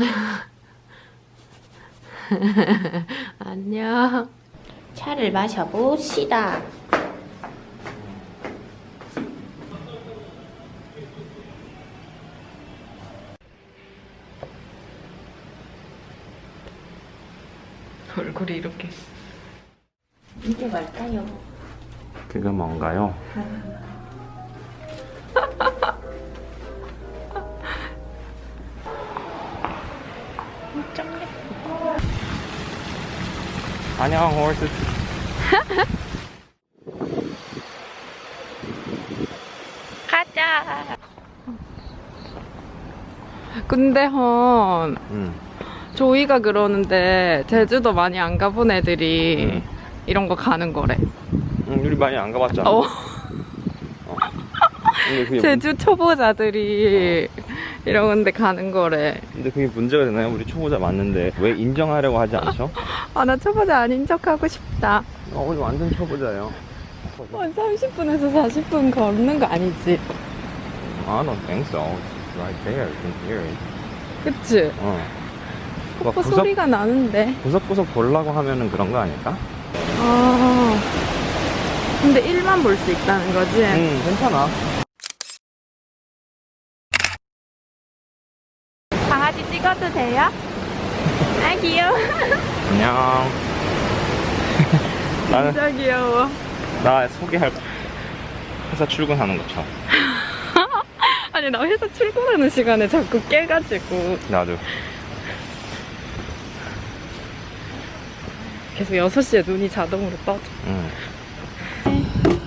안녕. 차를 마셔봅시다. 얼굴이 이렇게. 이게 뭘까요? 그게 뭔가요? 좀 안녕 홀스 가자. 근데 헌 응. 조이가 그러는데 제주도 많이 안 가본 애들이 응. 이런 거 가는 거래. 응 우리 많이 안 가봤잖아 어, 그게, 제주 초보자들이 이런 데 가는 거래. 문- 근데 그게 문제가 되나요? 우리 초보자 맞는데 왜 인정하려고 하지 않죠? 아, 나 초보자 아닌 척 하고 싶다. 어, 우리 완전 초보자예요 한 30분에서 40분 걷는 거 아니지? I don't think so It's right there in here 그치? 어 폭포 뭐 구석, 소리가 나는데. 구석구석 보려고 하면은 그런 거 아닐까? 아. 근데 1만 볼 수 있다는 거지? 응 괜찮아 강아지 찍어도 돼요? 아, 귀여워. 안녕 나는 진짜 귀여워. 나 소개할 회사 출근하는 것처럼 아니, 나 회사 출근하는 시간에 자꾸 깨가지고. 나도 계속 6시에 눈이 자동으로 떠져. 응.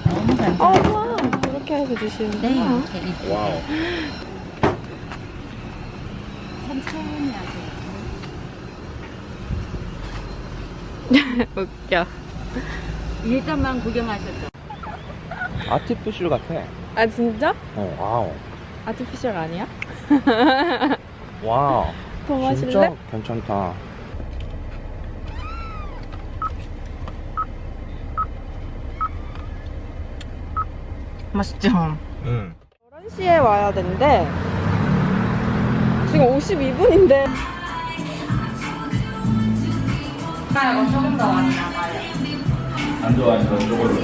너무 감사. 어, 와. 그렇게 해서 주시는데. 네, 이렇게 와우 천천히 하세요. 웃겨. 일단만 구경하셨죠? 아티피셜 같아 아, 진짜? 어 와우 아티피셜 아니야? 와우 더 마실래? 진짜 괜찮다 맛있죠? 응 11시에 와야 된대. 지금 52분인데. 안 좋아하니까 저걸로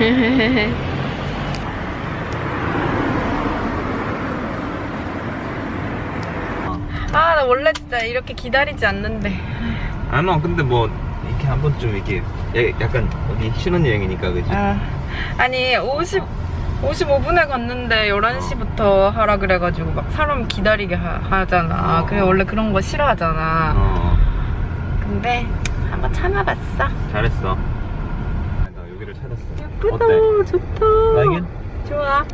아, 나 원래 진짜 이렇게 기다리지 않는데. 아마 근데 뭐 이렇게 한 번쯤 이렇게 야- 약간 어디 신혼여행이니까 그지? 아, 아니, 50, 55분에 갔는데 11시부터 하라 그래가지고 막 사람 기다리게 하, 잖아 어. 그래, 원래 그런 거 싫어하잖아. 어 근데 한번 참아봤어. 잘했어 나 여기를 찾았어 예쁘다, 어때? 좋다. Like it? 좋아.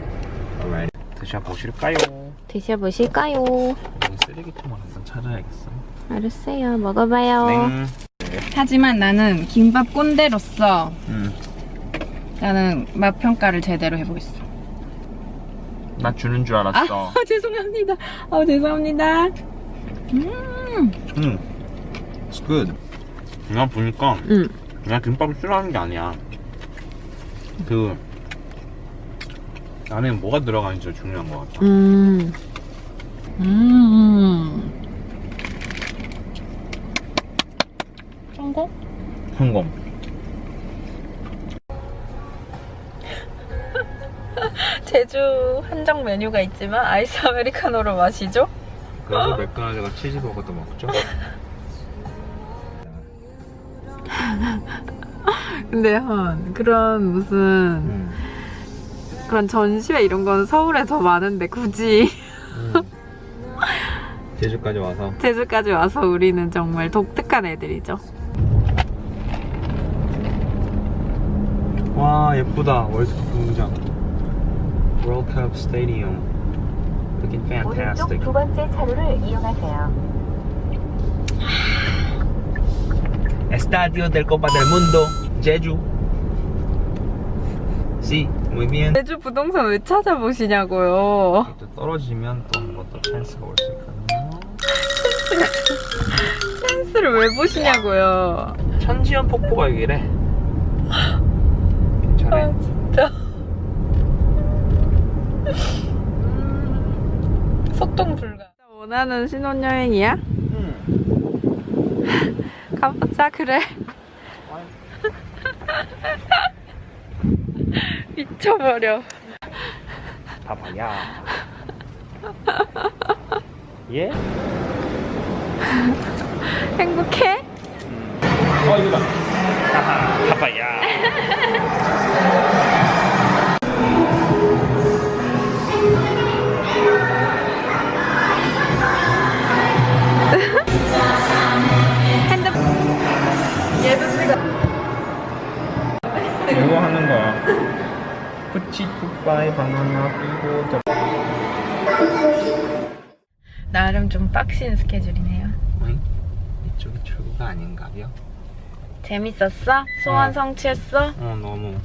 Alright 드셔보실까요? 드셔보실까요? 여기 쓰레기통을 한번 찾아야겠어 알았어요. 먹어봐요. 네 하지만 나는 김밥 꼰대로서 음. 나는 맛 평가를 제대로 해보겠어. 나 주는 줄 알았어 아, 죄송합니다. 아, 죄송합니다. 음. It's good 내가 보니까 응. 내가 김밥을 싫어하는 게 아니야 그 안에 뭐가 들어가는지 중요한 것 같아 음. 음. 성공? 성공 제주 한정 메뉴가 있지만 아이스 아메리카노로 마시죠? 그리고 맥도날드가 치즈버거도 먹죠 근데 한 그런 무슨 음. 그런 전시회 이런 건 서울에 더 많은데 굳이. 음. 제주까지 와서. 제주까지 와서 우리는 정말 독특한 애들이죠. 와 예쁘다. 월드컵 경기장. 월드컵 스테디움 Looking fantastic 두 번째 차로를 이용하세요. Estadio del Copa del Mundo 제주. Sí, muy bien 제주 부동산 왜 찾아보시냐고요. 또 떨어지면 또 한 번 더 찬스가 올 수 있거든요? 찬스를 왜 보시냐고요. 천지연 폭포가 여기래. 괜찮아. 아 진짜. 음, 소통 불가. 원하는 신혼여행이야? 가보자 그래. 미쳐버려. 봐봐야. 예? 행복해? 어 이거다. 하하, 봐봐야. 굿바이 바나나 더. 나름 좀 빡신 스케줄이네요. 어이? 이쪽이 출구가 아닌가요? 재밌었어? 소원 어. 성취했어? 어 너무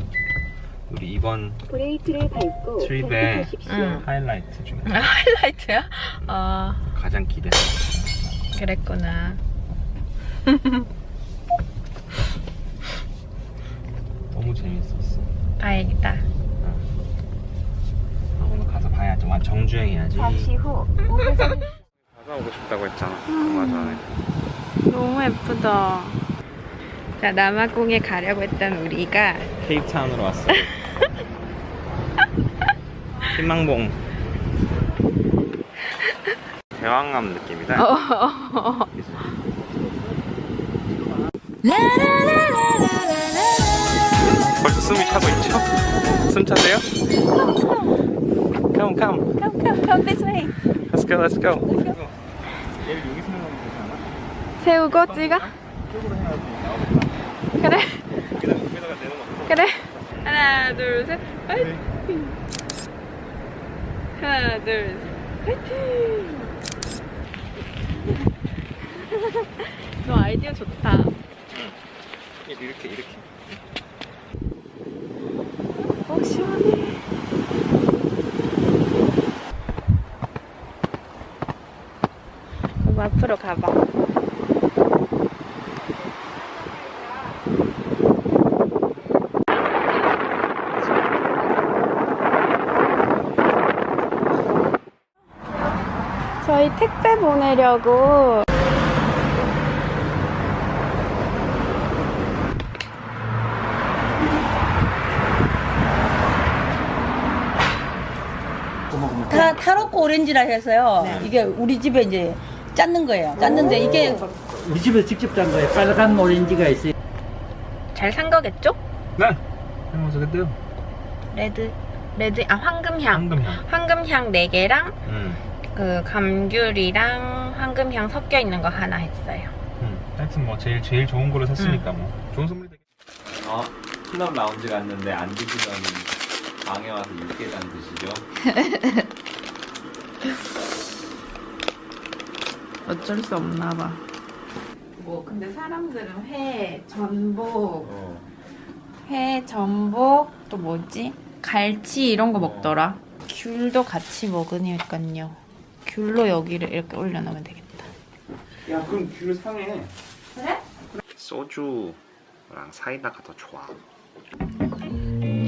우리 이번 브레이크를 밟고 트립의. 응. 하이라이트 중에 하이라이트야? 아 가장 기대. 그랬구나. 너무 재밌었어. 다행이다. 아, 오늘 가서 봐야지. 완 정주행해야지. 잠시 후 우회전 가서 오고 싶다고 했잖아. 얼마 전에. 너무 예쁘다. 자 남아공에 가려고 했던 우리가 케이프타운으로 왔어. 희망봉. 대왕암 느낌이다. 벌써 숨이 차고 있죠? 숨 차세요? Come, come. Come come come this way. Let's go, let's go. 얘를 여기. 세우고 찍어. 쪽으로 해야지 나오겠다. 그래 내려놓고. 그래. 하나 둘 셋. 화이팅. 하나 둘 셋. 화이팅. 너 아이디어 좋다. 이렇게, 이렇게. 어 시원해. 오빠 앞으로 가봐. 저희 택배 보내려고 타, 타로코 오렌지라 해서요. 이게 우리 집에 이제 짰는 거예요. 짰는데 이게 우리 집에서 직접 짠 거예요. 빨간 오렌지가 있어요. 잘 산 거겠죠? 네. 해보자, 그때요. 레드 레드 아 황금향 황금향. 황금향 4개랑 음. 그 감귤이랑 황금향 섞여 있는 거 하나 했어요. 음. 하여튼 뭐 제일 제일 좋은 거를 샀으니까 뭐 좋은 선물이 되겠. 어, 클럽 라운지 갔는데 안 드시던 방에 와서 육개장 드시죠? 어쩔 수 없나 봐. 뭐 근데 사람들은 회, 전복, 어. 회, 전복 또 뭐지? 갈치 이런 거 먹더라. 귤도 같이 먹으니깐요. 귤로 여기를 이렇게 올려놓으면 되겠다. 야 그럼 귤 상해. 그래? 소주랑 사이다가 더 좋아. 음.